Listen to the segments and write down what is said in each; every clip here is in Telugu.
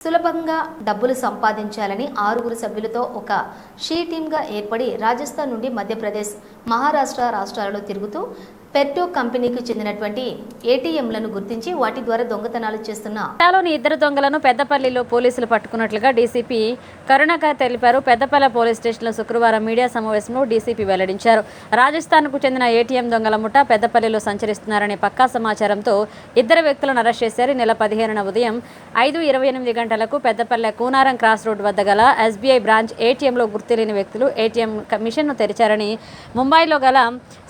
సులభంగా డబ్బులు సంపాదించాలని ఆరుగురు సభ్యులతో ఒక షీ టీమ్గా ఏర్పడి రాజస్థాన్ నుండి మధ్యప్రదేశ్ మహారాష్ట్ర రాష్ట్రాలలో తిరుగుతూ పెర్టో కంపెనీకి చెందినటువంటి ఏటీఎంలను గుర్తించి వాటి ద్వారా దొంగతనాలు చేస్తున్న జిల్లాలోని ఇద్దరు దొంగలను పెద్దపల్లిలో పోలీసులు పట్టుకున్నట్లుగా డీసీపీ కరుణాకర్ తెలిపారు. పెద్దపల్లి పోలీస్ స్టేషన్లో శుక్రవారం మీడియా సమావేశంలో డీసీపీ వెల్లడించారు. రాజస్థాన్కు చెందిన ఏటీఎం దొంగల ముఠ పెద్దపల్లిలో సంచరిస్తున్నారనే పక్కా సమాచారంతో ఇద్దరు వ్యక్తులను అరెస్ట్ చేశారు. నెల పదిహేనున ఉదయం ఐదు ఇరవై ఎనిమిది గంటలకు పెద్దపల్లె కూనారం క్రాస్ రోడ్ వద్ద గల ఎస్బీఐ బ్రాంచ్ ఏటీఎంలో గుర్తులేని వ్యక్తులు ఏటీఎం మిషన్ను తెరిచారని ముంబైలో గల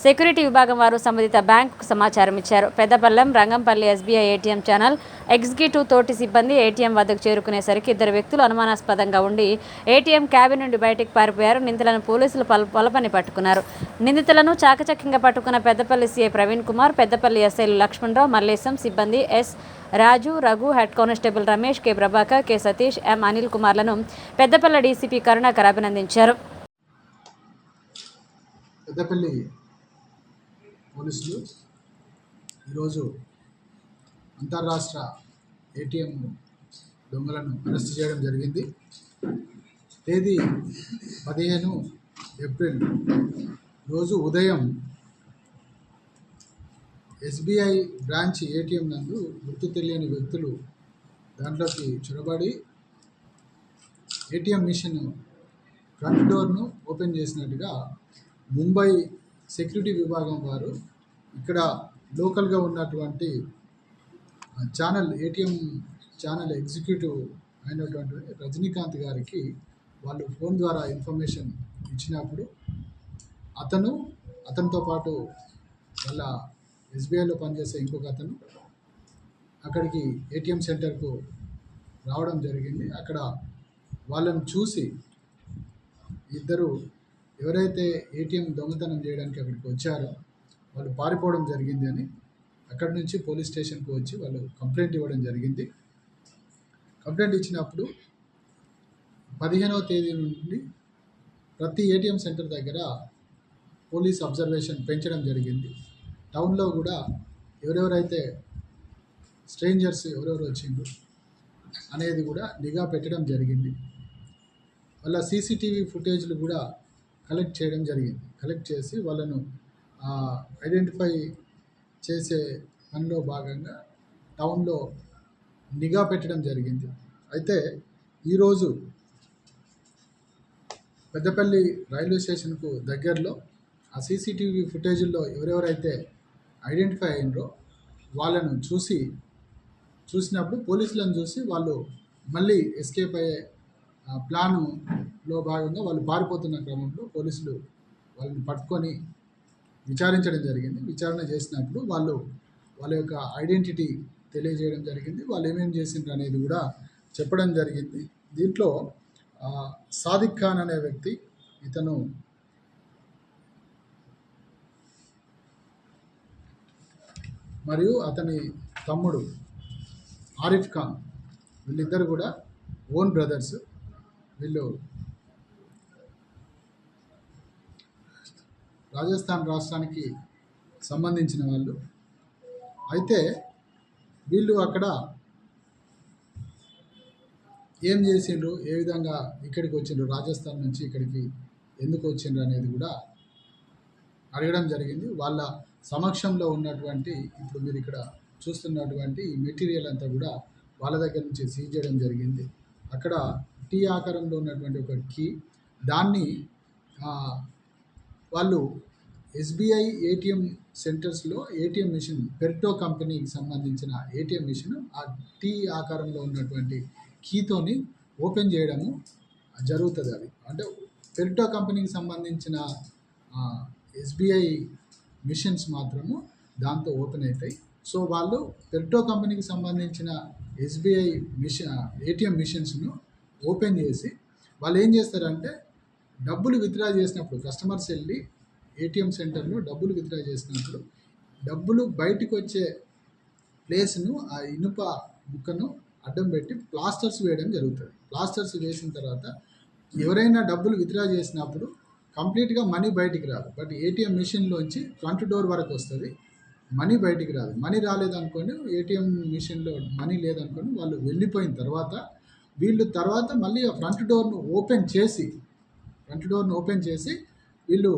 సెక్యూరిటీ విభాగం వారు సంబంధిత బ్యాంకుకు సమాచారం ఇచ్చారు. Peddapallem Rangampalli SBI ATM channel executive తోటి సిబ్బంది ఏటీఎం వద్దకు చేరుకునేసరికి ఇద్దరు వ్యక్తులు అనుమానాస్పదంగా ఉండి ఏటీఎం క్యాబిన్ నుండి బయటికి పారిపోయారు. నిందితులను పోలీసులు పల పొలపని పట్టుకున్నారు. నిందితులను చాకచక్యంగా పట్టుకున్న పెద్దపల్లి సీఐ ప్రవీణ్ కుమార్ పెద్దపల్లి ఎస్ఐలు లక్ష్మణరావు మల్లేశం సిబ్బంది S Raju Raghu head constable Ramesh K Prabhakar K Satish M Anil కుమార్లను Peddapalli DCP Karunakar అభినందించారు. పెద్దపల్లి పోలీసులు. ఈరోజు అంతర్రాష్ట్ర ఏటీఎం దొంగలను అరెస్ట్ చేయడం జరిగింది. తేదీ పదిహేను ఏప్రిల్ రోజు ఉదయం ఎస్బీఐ బ్రాంచ్ ఏటీఎం నందు గుర్తు తెలియని వ్యక్తులు దాంట్లోకి చొరబడి ఏటీఎం మిషన్ ఫ్రంట్ డోర్ను ఓపెన్ చేసినట్టుగా ముంబై సెక్యూరిటీ విభాగం వారు ఇక్కడ లోకల్గా ఉన్నటువంటి ఛానల్ ఏటీఎం ఛానల్ ఎగ్జిక్యూటివ్ అయినటువంటి రజనీకాంత్ గారికి వాళ్ళు ఫోన్ ద్వారా ఇన్ఫర్మేషన్ ఇచ్చినప్పుడు అతను అతనితో పాటు వాళ్ళ ఎస్బీఐలో పనిచేసే ఇంకొక అతను అక్కడికి ఏటీఎం సెంటర్కు రావడం జరిగింది. అక్కడ వాళ్ళని చూసి ఇద్దరు ఎవరైతే ఏటీఎం దొంగతనం చేయడానికి అక్కడికి వచ్చారో వాళ్ళు పారిపోవడం జరిగింది అని అక్కడి నుంచి పోలీస్ స్టేషన్కి వచ్చి వాళ్ళు కంప్లైంట్ ఇవ్వడం జరిగింది. కంప్లైంట్ ఇచ్చినప్పుడు పదిహేనవ తేదీ నుండి ప్రతి ఏటీఎం సెంటర్ దగ్గర పోలీస్ అబ్జర్వేషన్ పెంచడం జరిగింది. టౌన్లో కూడా ఎవరెవరైతే స్ట్రేంజర్స్ ఎవరెవరు వచ్చిండ్రు అనేది కూడా నిఘా పెట్టడం జరిగింది. వాళ్ళ సీసీటీవీ ఫుటేజ్లు కూడా కలెక్ట్ చేయడం జరిగింది. కలెక్ట్ చేసి వాళ్ళను ఐడెంటిఫై చేసే పనిలో భాగంగా టౌన్లో నిఘా పెట్టడం జరిగింది. అయితే ఈరోజు పెద్దపల్లి రైల్వే స్టేషన్కు దగ్గరలో ఆ సీసీటీవీ ఫుటేజ్లో ఎవరెవరైతే ఐడెంటిఫై అయినరో వాళ్ళను చూసి చూసినప్పుడు పోలీసులను చూసి వాళ్ళు మళ్ళీ ఎస్కేప్ అయ్యే ప్లానులో భాగంగా వాళ్ళు పారిపోతున్న క్రమంలో పోలీసులు వాళ్ళని పట్టుకొని విచారించడం జరిగింది. విచారణ చేసినప్పుడు వాళ్ళు వాళ్ళ యొక్క ఐడెంటిటీ తెలియజేయడం జరిగింది. వాళ్ళు ఏమేమి చేసిండ్రు అనేది కూడా చెప్పడం జరిగింది. దీంట్లో సాదిక్ ఖాన్ అనే వ్యక్తి ఇతను మరియు అతని తమ్ముడు ఆరిఫ్ ఖాన్ వీళ్ళిద్దరు కూడా ఓన్ బ్రదర్స్. వీళ్ళు రాజస్థాన్ రాష్ట్రానికి సంబంధించిన వాళ్ళు. అయితే వీళ్ళు అక్కడ ఏం చేసిండ్రు? ఏ విధంగా ఇక్కడికి వచ్చిండ్రు? రాజస్థాన్ నుంచి ఇక్కడికి ఎందుకు వచ్చిండ్రు అనేది కూడా అడగడం జరిగింది. వాళ్ళ సమక్షంలో ఉన్నటువంటి ఇప్పుడు మీరు ఇక్కడ చూస్తున్నటువంటి ఈ మెటీరియల్ అంతా కూడా వాళ్ళ దగ్గర నుంచి సీజ్ చేయడం జరిగింది. అక్కడ టీ ఆకారంలో ఉన్నటువంటి ఒక కీ. దాన్ని వాళ్ళు ఎస్బీఐ ఏటీఎం సెంటర్స్లో ఏటీఎం మిషన్ పెర్టో కంపెనీకి సంబంధించిన ఏటీఎం మిషన్ ఆ టీ ఆకారంలో ఉన్నటువంటి కీతోని ఓపెన్ చేయడము జరుగుతుంది అది. అంటే పెర్టో కంపెనీకి సంబంధించిన ఎస్బీఐ మిషన్స్ మాత్రము దాంతో ఓపెన్ అవుతాయి సో వాళ్ళు పెర్టో కంపెనీకి సంబంధించిన ఎస్బీఐ మిషన్ ఏటీఎం మిషన్స్ను ఓపెన్ చేసి వాళ్ళు ఏం చేస్తారంటే డబ్బులు విత్డ్రా చేసినప్పుడు కస్టమర్స్ వెళ్ళి ఏటీఎం సెంటర్లో డబ్బులు విత్డ్రా చేసినప్పుడు డబ్బులు బయటకు వచ్చే ప్లేస్ను ఆ ఇనుప ముక్కను అడ్డం పెట్టి ప్లాస్టర్స్ వేయడం జరుగుతుంది. ప్లాస్టర్స్ వేసిన తర్వాత ఎవరైనా డబ్బులు విత్డ్రా చేసినప్పుడు కంప్లీట్గా మనీ బయటికి రాదు. బట్ ఏటీఎం మిషన్లోంచి ఫ్రంట్ డోర్ వరకు వస్తుంది. మనీ బయటికి రాదు. మనీ రాలేదనుకోండి ఏటీఎం మిషన్లో మనీ లేదనుకోండి వాళ్ళు వెళ్ళిపోయిన తర్వాత వీళ్ళు తర్వాత మళ్ళీ ఆ ఫ్రంట్ డోర్ను ఓపెన్ చేసి ఫ్రంట్ డోర్ను ఓపెన్ చేసి వీళ్ళు